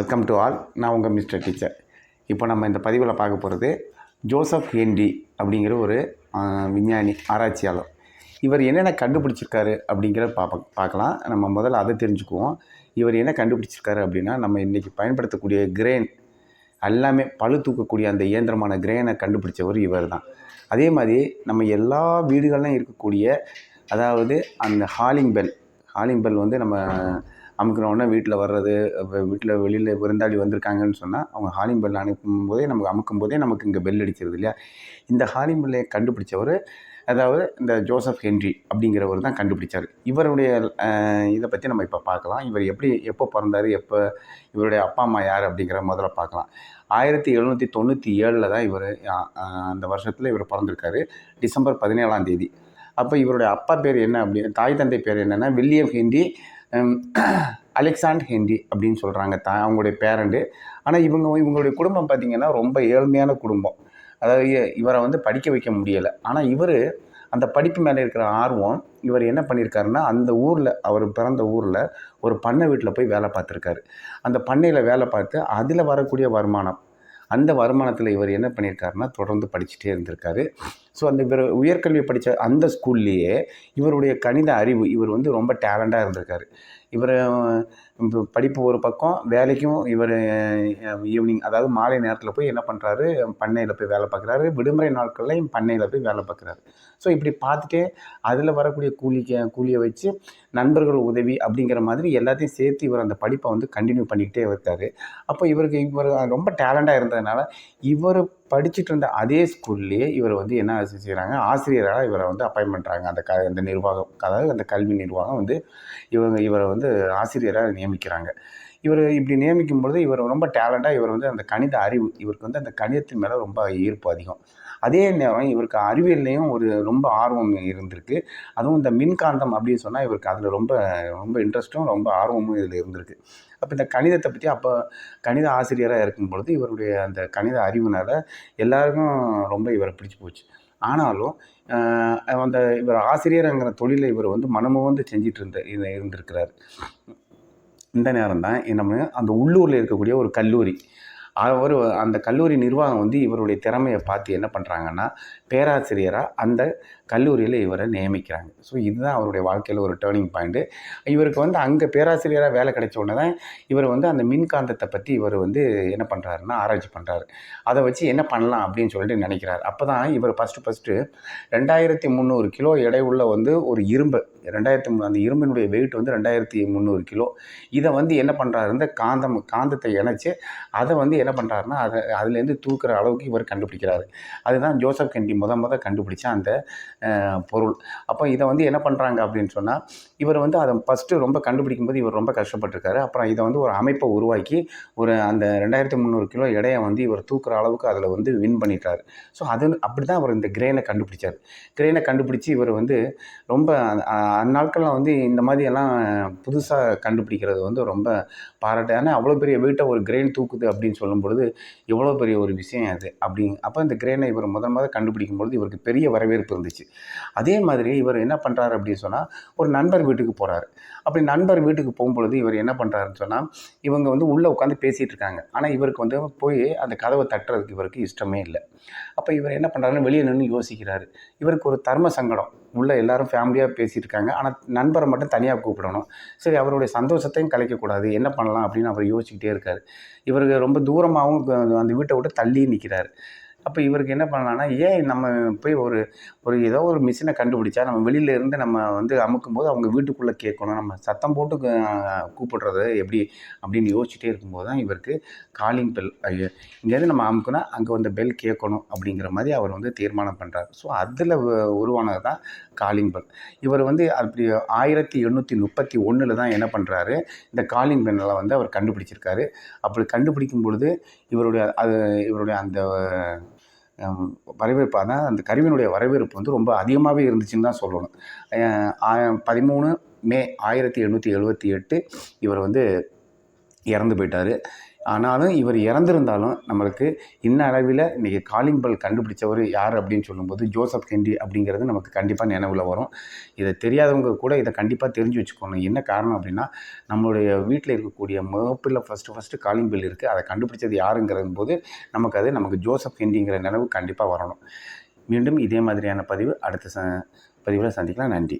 Welcome to all நான் உங்கள் mister teacher இப்போ நம்ம இந்த பதிவில் பார்க்க போகிறது ஜோசப் ஹேண்டி அப்படிங்கிற ஒரு விஞ்ஞானி ஆராய்ச்சியாளர். இவர் என்னென்ன கண்டுபிடிச்சிருக்காரு அப்படிங்கிறத பார்ப்ப பார்க்கலாம். நம்ம முதல்ல அதை தெரிஞ்சுக்குவோம். இவர் என்ன கண்டுபிடிச்சிருக்காரு அப்படின்னா நம்ம இன்றைக்கி பயன்படுத்தக்கூடிய கிரேன் எல்லாமே பளு தூக்கக்கூடிய அந்த இயந்திரமான கிரேனை கண்டுபிடிச்சவர் இவர் தான் அதே மாதிரி நம்ம எல்லா வீடுகளிலும் இருக்கக்கூடிய அதாவது அந்த ஹாலிங் பெல் ஹாலிங் பெல் வந்து நம்ம அமுக்கினோடனே வீட்டில் வர்றது வீட்டில் வெளியில் விருந்தாளி வந்திருக்காங்கன்னு சொன்னால் அவங்க ஹாலிங் பெல் அனுப்பும் போதே நமக்கு அமுக்கும் போதே நமக்கு இங்கே பெல் அடிச்சிருது இல்லையா? இந்த ஹாலிங் பெல்லை கண்டுபிடிச்சவர் அதாவது இந்த ஜோசப் ஹென்றி அப்படிங்கிறவர் தான் கண்டுபிடிச்சார். இவருடைய இதை பற்றி நம்ம இப்போ பார்க்கலாம். இவர் எப்படி எப்போ பிறந்தார் எப்போ இவருடைய அப்பா அம்மா யார் அப்படிங்கிற முதல்ல பார்க்கலாம். ஆயிரத்தி எழுநூற்றி தொண்ணூற்றி ஏழில் தான் இவர் அந்த வருஷத்தில் இவர் பிறந்திருக்காரு. டிசம்பர் பதினேழாம் தேதி. அப்போ இவருடைய அப்பா பேர் என்ன அப்படின்னு தாய் தந்தை பேர் என்னென்னா வில்லியம் ஹென்றி. அலெக்சாண்ட் ஹென்றி அப்படின்னு சொல்கிறாங்க தா அவங்களுடைய பேரண்டு ஆனால் இவங்க இவங்களுடைய குடும்பம் பார்த்திங்கன்னா ரொம்ப ஏழ்மையான குடும்பம். அதாவது இவரை வந்து படிக்க வைக்க முடியலை. ஆனால் இவர் அந்த படிப்பு மேலே இருக்கிற ஆர்வம் இவர் என்ன பண்ணியிருக்காருன்னா அந்த ஊரில் அவர் பிறந்த ஊரில் ஒரு பண்ணை வீட்டில் போய் வேலை பார்த்துருக்காரு. அந்த பண்ணையில் வேலை பார்த்து அதில் வரக்கூடிய வருமானம் அந்த வருமானத்தில் இவர் என்ன பண்ணியிருக்காருன்னா தொடர்ந்து படிச்சுட்டே இருந்திருக்காரு. ஸோ அந்த இவர் உயர்கல்வி படித்த அந்த ஸ்கூல்லையே இவருடைய கணித அறிவு இவர் வந்து ரொம்ப டேலண்டாக இருந்திருக்காரு. இவர் இப்போ படிப்பு ஒரு பக்கம் வேலைக்கும் இவர் ஈவினிங் அதாவது மாலை நேரத்தில் போய் என்ன பண்ணுறாரு பண்ணையில் போய் வேலை பார்க்குறாரு விடுமுறை நாட்கள்லையும் பண்ணையில் போய் வேலை பார்க்குறாரு ஸோ இப்படி பார்த்துட்டே அதில் வரக்கூடிய கூலிக்கு கூலியை வச்சு நண்பர்கள் உதவி அப்படிங்கிற மாதிரி எல்லாத்தையும் சேர்த்து இவர் அந்த படிப்பை வந்து கண்டினியூ பண்ணிக்கிட்டே இருக்காரு. அப்போ இவருக்கு இவர் ரொம்ப டேலண்டாக இருந்ததுனால இவர் படிச்சுட்டு இருந்த அதே ஸ்கூல்லையே இவர் வந்து என்ன செய்கிறாங்க ஆசிரியராக இவரை வந்து அப்பாயின் பண்ணுறாங்க அந்த க அந்த நிர்வாகம் அதாவது அந்த கல்வி நிர்வாகம் வந்து இவங்க இவரை வந்து ஆசிரியராக நியமிக்கிறாங்க. இவர் இப்படி நியமிக்கும் பொழுது இவர் ரொம்ப டேலண்டாக இவர் வந்து அந்த கணித அறிவு இவருக்கு வந்து அந்த கணிதத்தின் மேலே ரொம்ப ஈர்ப்பு அதிகம். அதே நேரம் இவருக்கு அறிவியல்லையும் ஒரு ரொம்ப ஆர்வம் இருந்திருக்கு. அதுவும் இந்த மின்காந்தம் அப்படின்னு சொன்னால் இவருக்கு அதில் ரொம்ப ரொம்ப இன்ட்ரெஸ்ட்டும் ரொம்ப ஆர்வமும் இதில் இருந்திருக்கு. அப்போ இந்த கணிதத்தை பற்றி அப்போ கணித ஆசிரியராக இருக்கும் பொழுது இவருடைய அந்த கணித அறிவுனால் எல்லாருக்கும் ரொம்ப இவரை பிடிச்சி போச்சு. ஆனாலும் அந்த இவர் ஆசிரியருங்கிற தொழிலை இவர் வந்து மனமும் வந்து செஞ்சிட்டு இருந்த இருந்திருக்கிறார். இந்த நேரம் தான் நம்ம அந்த உள்ளூரில் இருக்கக்கூடிய ஒரு கல்லூரி. அவர் அந்த கல்லூரி நிர்வாகம் வந்து இவருடைய திறமையை பார்த்து என்ன பண்ணுறாங்கன்னா பேராசிரியராக அந்த கல்லூரியில் இவரை நியமிக்கிறாங்க. ஸோ இதுதான் அவருடைய வாழ்க்கையில் ஒரு டேர்னிங் பாயிண்ட்டு இவருக்கு வந்து அங்கே பேராசிரியராக வேலை கிடைச்ச உடனே தான் இவர் வந்து அந்த மின்காந்தத்தை பற்றி இவர் வந்து என்ன பண்ணுறாருன்னா ஆராய்ச்சி பண்ணுறாரு அதை வச்சு என்ன பண்ணலாம் அப்படின்னு சொல்லிட்டு நினைக்கிறார். அப்போ தான் இவர் ஃபஸ்ட்டு ஃபஸ்ட்டு ரெண்டாயிரத்தி முந்நூறு கிலோ எடை உள்ள வந்து ஒரு இரும்பு ரெண்டாயிரத்தி மு- அந்த இரும்பினுடைய வெயிட் வந்து ரெண்டாயிரத்தி முந்நூறு கிலோ. இதை வந்து என்ன பண்ணுறாரு இந்த காந்தம் காந்தத்தை இணைச்சி அதை வந்து என்ன பண்ணுறாருன்னா அதை அதுலேருந்து தூக்குற அளவுக்கு இவர் கண்டுபிடிக்கிறாரு. அதுதான் ஜோசப் கெண்டி முத முத கண்டுபிடிச்ச அந்த பொருள். அப்போ இதை வந்து என்ன பண்ணுறாங்க அப்படின்னு சொன்னால் இவர் வந்து அதை ஃபஸ்ட்டு ரொம்ப கண்டுபிடிக்கும் போது இவர் ரொம்ப கஷ்டப்பட்டிருக்காரு. அப்புறம் இதை வந்து ஒரு அமைப்பை உருவாக்கி ஒரு அந்த ரெண்டாயிரத்தி முந்நூறு கிலோ எடையை வந்து இவர் தூக்குற அளவுக்கு அதில் வந்து வின் பண்ணிட்டார். ஸோ அது அப்படி தான் அவர் இந்த கிரெயினை கண்டுபிடிச்சார். கிரெயினை கண்டுபிடிச்சி இவர் வந்து ரொம்ப அஹ், அந்நாட்களில் வந்து இந்த மாதிரி எல்லாம் புதுசாக கண்டுபிடிக்கிறது வந்து ரொம்ப பாராட்டு. ஏன்னா அவ்வளோ பெரிய வீட்டை ஒரு கிரெயின் தூக்குது அப்படின்னு சொல்லும் பொழுது எவ்வளோ பெரிய ஒரு விஷயம் அது அப்படி. அப்போ இந்த கிரேனை இவர் முதல் முதல் கண்டுபிடிக்கும் பொழுது இவருக்கு பெரிய வரவேற்பு இருந்துச்சு. அதே மாதிரி இவர் என்ன பண்ணுறாரு அப்படின்னு சொன்னால் ஒரு நண்பர் வீட்டுக்கு போகிறாரு அப்படி நண்பர் வீட்டுக்கு போகும்பொழுது இவர் என்ன பண்ணுறாருன்னு சொன்னால் இவங்க வந்து உள்ளே உட்காந்து பேசிகிட்டு இருக்காங்க. ஆனால் இவருக்கு வந்து போய் அந்த கதவை தட்டுறதுக்கு இவருக்கு இஷ்டமே இல்லை. அப்போ இவர் என்ன பண்ணுறாருன்னு வெளியே நின்று யோசிக்கிறாரு. இவருக்கு ஒரு தர்ம சங்கடம். உள்ளே எல்லாரும் ஃபேமிலியாக பேசிகிட்டு இருக்காங்க ஆனால் நண்பரை மட்டும் தனியாக கூப்பிடணும். சரி அவருடைய சந்தோஷத்தையும் கலைக்கக்கூடாது. என்ன பண்ணலாம் அப்படின்னு அவர் யோசிச்சுக்கிட்டே இருக்கார். இவருக்கு ரொம்ப தூரமாகவும் அந்த வீட்டை விட்டு தள்ளி நிற்கிறார் அப்போ இவருக்கு என்ன பண்ணலான்னா ஏன் நம்ம போய் ஒரு ஒரு ஏதோ ஒரு மிஷினை கண்டுபிடிச்சா நம்ம வெளியில இருந்து நம்ம வந்து அமுக்கும்போது அவங்க வீட்டுக்குள்ளே கேட்கணும். நம்ம சத்தம் போட்டு கூப்பிடுறது எப்படி அப்படின்னு யோசிச்சுட்டே இருக்கும்போது தான் இவருக்கு காலிங் பெல் ஐயோ இங்கேருந்து நம்ம அமுக்குனா அங்கே வந்து பெல் கேட்கணும் அப்படிங்கிற மாதிரி அவர் வந்து தீர்மானம் பண்ணுறாரு ஸோ அதில் உருவானது தான் காலிங் பெல் இவர் வந்து அப்படி ஆயிரத்தி எண்ணூற்றி முப்பத்தி ஒன்றில் தான் என்ன பண்ணுறாரு இந்த காலிங் பெல்லை வந்து அவர் கண்டுபிடிச்சிருக்காரு. அப்படி கண்டுபிடிக்கும் பொழுது இவருடைய அது இவருடைய அந்த வரவேற்பு அதான் அந்த கருவியினுடைய வரவேற்பு வந்து ரொம்ப அதிகமாகவே இருந்துச்சுன்னு தான் சொல்லணும். பதிமூணு மே ஆயிரத்தி எண்ணூற்றி எழுபத்தி எட்டு இவர் வந்து இறந்து போயிட்டார். ஆனாலும் இவர் இறந்திருந்தாலும் நம்மளுக்கு இன்ன அளவில் இன்றைக்கி காலிங் பல் கண்டுபிடிச்சவர் யார் அப்படின்னு சொல்லும்போது ஜோசப் ஹென்றி அப்படிங்கிறது நமக்கு கண்டிப்பாக நினைவில் வரும். இதை தெரியாதவங்க கூட இதை கண்டிப்பாக தெரிஞ்சு வச்சுக்கணும். என்ன காரணம் அப்படின்னா நம்மளுடைய வீட்டில் இருக்கக்கூடிய முகப்பில் ஃபஸ்ட்டு ஃபஸ்ட்டு காலிங் பெல் இருக்குது அதை கண்டுபிடிச்சது யாருங்கிறது போது நமக்கு அது நமக்கு ஜோசப் ஹென்றிங்கிற நினைவு கண்டிப்பாக வரணும். மீண்டும் இதே மாதிரியான பதிவு அடுத்த ச பதிவில் சந்திக்கலாம். நன்றி.